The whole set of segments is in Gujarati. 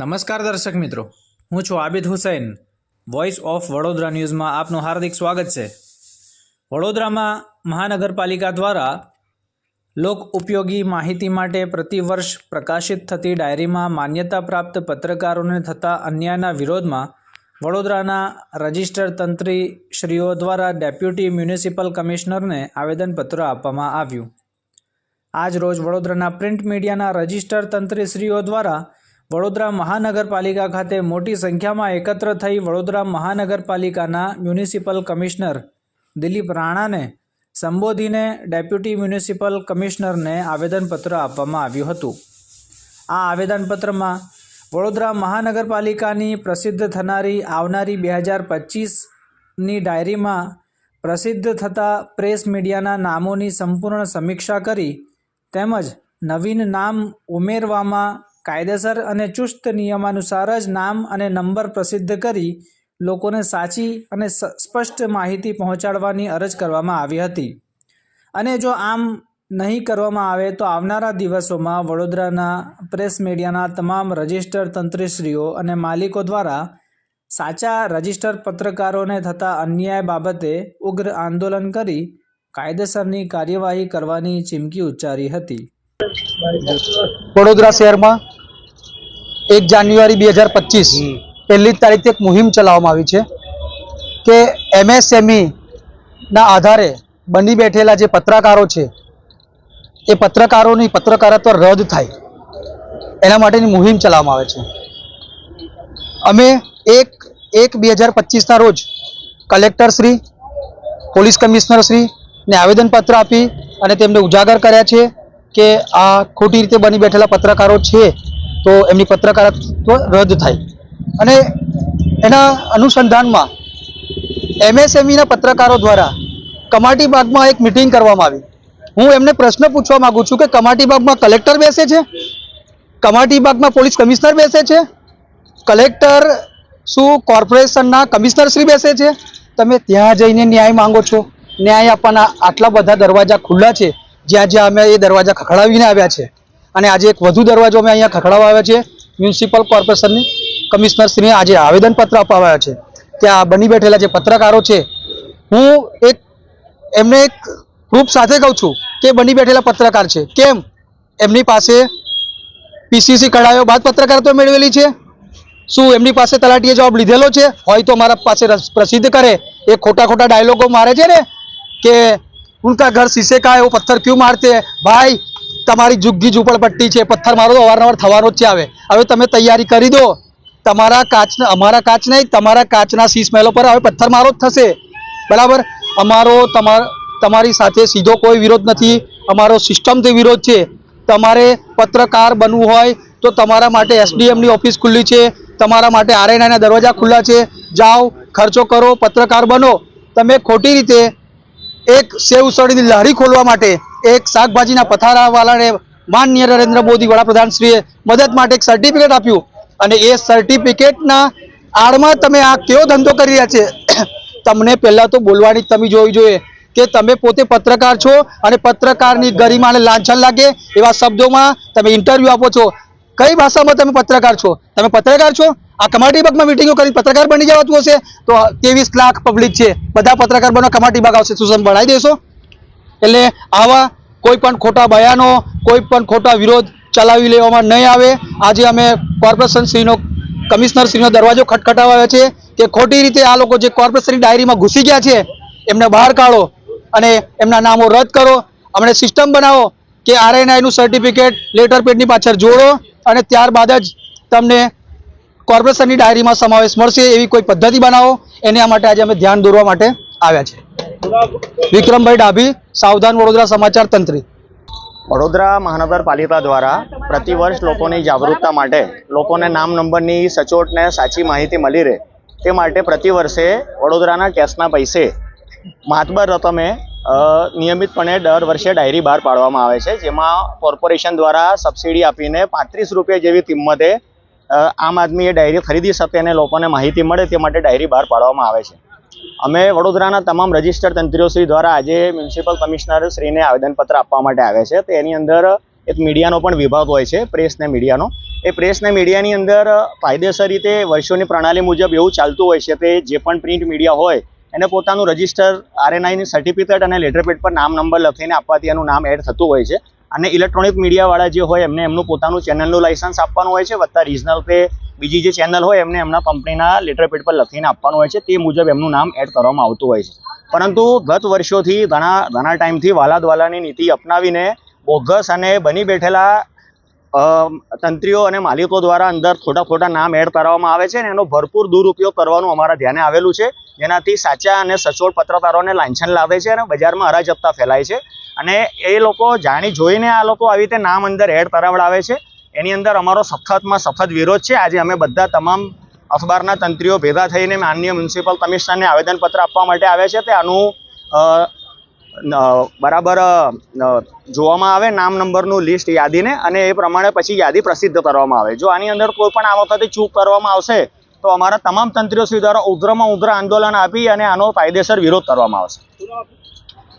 નમસ્કાર દર્શક મિત્રો, હું છું આબિદ હુસૈન. વોઇસ ઓફ વડોદરા ન્યૂઝમાં આપનું હાર્દિક સ્વાગત છે. વડોદરામાં મહાનગરપાલિકા દ્વારા લોક ઉપયોગી માહિતી માટે પ્રતિવર્ષ પ્રકાશિત થતી ડાયરીમાં માન્યતા પ્રાપ્ત પત્રકારોને થતા અન્યાયના વિરોધમાં વડોદરાના રજિસ્ટર તંત્રી શ્રીઓ દ્વારા ડેપ્યુટી મ્યુનિસિપલ કમિશનરને આવેદનપત્ર આપવામાં આવ્યું. આજ રોજ વડોદરાના પ્રિન્ટ મીડિયાના રજિસ્ટર તંત્રીશ્રીઓ દ્વારા વડોદરા મહાનગરપાલિકા ખાતે મોટી સંખ્યામાં એકત્ર થઈ વડોદરા મહાનગરપાલિકાના મ્યુનિસિપલ કમિશનર દિલીપ રાણાને સંબોધીને ડેપ્યુટી મ્યુનિસિપલ કમિશનરને આવેદનપત્ર આપવામાં આવ્યું હતું. આ આવેદનપત્રમાં વડોદરા મહાનગરપાલિકાની પ્રસિદ્ધ થનારી આવનારી બે હજાર પચીસની ડાયરીમાં પ્રસિદ્ધ થતા પ્રેસ મીડિયાના નામોની સંપૂર્ણ સમીક્ષા કરી તેમજ નવીન નામ ઉમેરવામાં કાયદેસર અને ચુસ્ત નિયમાનુસાર જ નામ અને નંબર પ્રસિદ્ધ કરી લોકોને સાચી અને સ્પષ્ટ માહિતી પહોંચાડવાની અરજ કરવામાં આવી હતી. અને જો આમ નહીં કરવામાં આવે તો આવનારા દિવસોમાં વડોદરાના પ્રેસ મીડિયાના તમામ રજિસ્ટર તંત્રીશ્રીઓ અને માલિકો દ્વારા સાચા રજિસ્ટર પત્રકારોને થતા અન્યાય બાબતે ઉગ્ર આંદોલન કરી કાયદેસરની કાર્યવાહી કરવાની ચીમકી ઉચ્ચારી હતી. વડોદરા શહેરમાં એક જાન્યુઆરી બે હજાર પચીસ. પહેલી જ તારીખથી એક મુહિમ ચલાવવામાં આવી છે કે એમએસએમઈ ના આધારે બની બેઠેલા જે પત્રકારો છે એ પત્રકારોની પત્રકારત્વ રદ થાય. એના માટેની મુહિમ ચલાવવામાં આવે છે. અમે એક એક બે હજાર પચીસના રોજ collector Shri police commissioner Shri ને આવેદનપત્ર આપી અને તેમને ઉજાગર કર્યા છે કે આ ખોટી રીતે બની બેઠેલા પત્રકારો છે. તો એમની પત્રકારત્વ રદ થાય. અને એના અનુસંધાનમાં એમએસએમઈના પત્રકારો દ્વારા કમાટી બાગમાં એક મિટિંગ કરવામાં આવી. હું એમને પ્રશ્ન પૂછવા માંગુ છું કે કમાટી બાગમાં કલેક્ટર બેસે છે? કમાટી બાગમાં પોલીસ કમિશનર બેસે છે? કલેક્ટર શું કોર્પોરેશનના કમિશનર શ્રી બેસે છે? તમે ત્યાં જઈને ન્યાય માંગો છો. ન્યાય આપવાના આટલા બધા દરવાજા ખુલ્લા છે. જ્યાં જ્યાં અમે એ દરવાજા ખખડાવીને આવ્યા છે. અને આજે એક વધુ દરવાજો અમે અહીંયા ખખડાવવા આવ્યા છે મ્યુનિસિપલ કોર્પોરેશનની કમિશનર શ્રીને આજે આવેદનપત્ર અપાવ્યા છે. આ બની બેઠેલા જે પત્રકારો છે હું એક એમને એક પ્રૂફ સાથે કહું છું કે બની બેઠેલા પત્રકાર છે. કેમ? એમની પાસે પીસીસી કઢાયો. બાદ પત્રકાર તો મેળવેલી છે. શું એમની પાસે તલાટીએ જવાબ લીધેલો છે? હોય તો મારા પાસે પ્રસિદ્ધ કરે. એ ખોટા ખોટા ડાયલોગો મારે છે ને કે ઉનકા ઘર શીશે કા હે, પથ્થર ક્યું મારતે ભાઈ તમારી જુગ્ગી ઝૂંપડપટ્ટી છે, પથ્થર મારો તો અવારનવાર થવાનો જ આવે. હવે તમે તૈયારી કરી દો. તમારા કાચના અમારા કાચ નહીં, તમારા કાચના મહેલો પર હવે પથ્થર મારો જ થશે. બરાબર? અમારો તમારી સાથે સીધો કોઈ વિરોધ નથી. અમારો સિસ્ટમથી વિરોધ છે. તમારે પત્રકાર બનવું હોય તો તમારા માટે એસડીએમની ઓફિસ ખુલ્લી છે. તમારા માટે આરએનઆઈના દરવાજા ખુલ્લા છે. જાઓ, ખર્ચો કરો, પત્રકાર બનો. તમે ખોટી રીતે એક સેવ ઉસળીની લહેરી ખોલવા માટે એક શાકભાજીના પથારાવાળાને માનનીય નરેન્દ્ર મોદી વડાપ્રધાનશ્રીએ મદદ માટે એક સર્ટિફિકેટ આપ્યું. અને એ સર્ટિફિકેટના આડમાં તમે આ કેવો ધંધો કરી રહ્યા છે? તમને પહેલાં તો બોલવાની તમે જોવી જોઈએ કે તમે પોતે પત્રકાર છો અને પત્રકારની ગરિમાને લાંછન લાગે એવા શબ્દોમાં તમે ઇન્ટરવ્યૂ આપો છો. કઈ ભાષામાં તમે પત્રકાર છો? તમે પત્રકાર છો? આ કમાટી બાગમાં મિટિંગો કરી પત્રકાર બની જવાતું હશે? તો ત્રેવીસ લાખ પબ્લિક છે. બધા પત્રકાર બનો, કમાટી બાગ આવશે. શું બનાવી દેશો. એટલે આવા કોઈ પણ ખોટા બયાનો, કોઈ પણ ખોટા વિરોધ ચલાવી લેવામાં નહીં આવે. આજે અમે કોર્પોરેશન શ્રીનો કમિશનર શ્રીનો દરવાજો ખટખટાવ્યો છે કે ખોટી રીતે આ લોકો જે કોર્પોરેશનની ડાયરીમાં ઘૂસી ગયા છે, એમને બહાર કાઢો અને એમના નામો રદ કરો. અમને સિસ્ટમ બનાવો. કે આરએનઆઈનું સર્ટિફિકેટ લેટર પેડની પાછળ જોડો અને ત્યારબાદ જ તમને કોર્પોરેશનની ડાયરીમાં સમાવેશ મળશે એવી કોઈ પદ્ધતિ બનાવો. એને આ માટે આજે અમે ધ્યાન દોરવા માટે આવ્યા છે. વિક્રમભાઈ ડાભી, સાવધાન વડોદરા સમાચાર તંત્રી. વડોદરા મહાનગરપાલિકા દ્વારા પ્રતિવર્ષ લોકોની જાગૃતતા માટે લોકોને નામ નંબરની સચોટ ને સાચી માહિતી મળી રહે તે માટે પ્રતિવર્ષે વડોદરાના કેશના પૈસે માતબર રકમે નિયમિતપણે દર વર્ષે ડાયરી બહાર પાડવામાં આવે છે, જેમાં કોર્પોરેશન દ્વારા સબસિડી આપીને પાંત્રીસ રૂપિયા જેવી કિંમતે આમ આદમી એ ડાયરી ખરીદી શકે અને લોકોને માહિતી મળે તે માટે ડાયરી બહાર પાડવામાં આવે છે. અમે વડોદરાના તમામ રજિસ્ટર તંત્રીઓ શ્રી દ્વારા આજે મ્યુનિસિપલ કમિશનર શ્રીને આવેદનપત્ર આપવા માટે આવે છે. તો એની અંદર એક મીડિયાનો પણ વિભાગ હોય છે, પ્રેસ ને મીડિયાનો. એ પ્રેસ ને મીડિયાની અંદર કાયદેસર રીતે વર્ષોની પ્રણાલી મુજબ એવું ચાલતું હોય છે કે જે પણ પ્રિન્ટ મીડિયા હોય એને પોતાનું રજિસ્ટર આરએનઆઈની સર્ટિફિકેટ અને લેટરપેડ પર નામ નંબર લખીને આપવાથી એનું નામ એડ થતું હોય છે. અને ઇલેક્ટ્રોનિક મીડિયાવાળા જે હોય એમને એમનું પોતાનું ચેનલનું લાઇસન્સ આપવાનું હોય છે, વત્તા રિજનલ કે બીજી જે ચેનલ હોય એમને એમના કંપનીના લેટરપેડ પર લખીને આપવાનું હોય છે, તે મુજબ એમનું નામ એડ કરવામાં આવતું હોય છે. પરંતુ ગત વર્ષોથી ઘણા ઘણા ટાઈમથી વાલાદવાલાની નીતિ અપનાવીને બોગસ અને બની બેઠેલા તંત્રીઓ અને માલિકો દ્વારા અંદર ખોટા ખોટા નામ એડ કરવામાં આવે છે અને એનો ભરપૂર દુરુપયોગ કરવાનું અમારા ધ્યાને આવેલું છે. જેનાથી સાચા અને સચોટ પત્રકારોને લાંછન લાવે છે અને બજારમાં અરાજકતા ફેલાય છે. અને એ લોકો જાણી જોઈને આ લોકો આવી રીતે નામ અંદર એડ કરાવડાવે છે. એની અંદર અમારો સખતમાં સખત વિરોધ છે. આજે અમે બધા તમામ અખબારના તંત્રીઓ ભેગા થઈને માનનીય મ્યુનિસિપલ કમિશનરને આવેદનપત્ર આપવા માટે આવ્યા છે. તે આનું બરાબર જોવામાં આવે નામ નંબરનું લિસ્ટ યાદીને અને એ પ્રમાણે પછી યાદી પ્રસિદ્ધ કરવામાં આવે. જો આની અંદર કોઈ પણ આ વખતે ચૂક કરવામાં આવશે, તો અમારા તમામ તંત્રીઓ શ્રી દ્વારા ઉગ્રમાં ઉગ્ર આંદોલન આપી અને આનો કાયદેસર વિરોધ કરવામાં આવશે.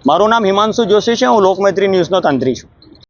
મારું નામ હિમાંશુ જોશી છે, હું લોકમૈત્રી ન્યૂઝનો તંત્રી છું.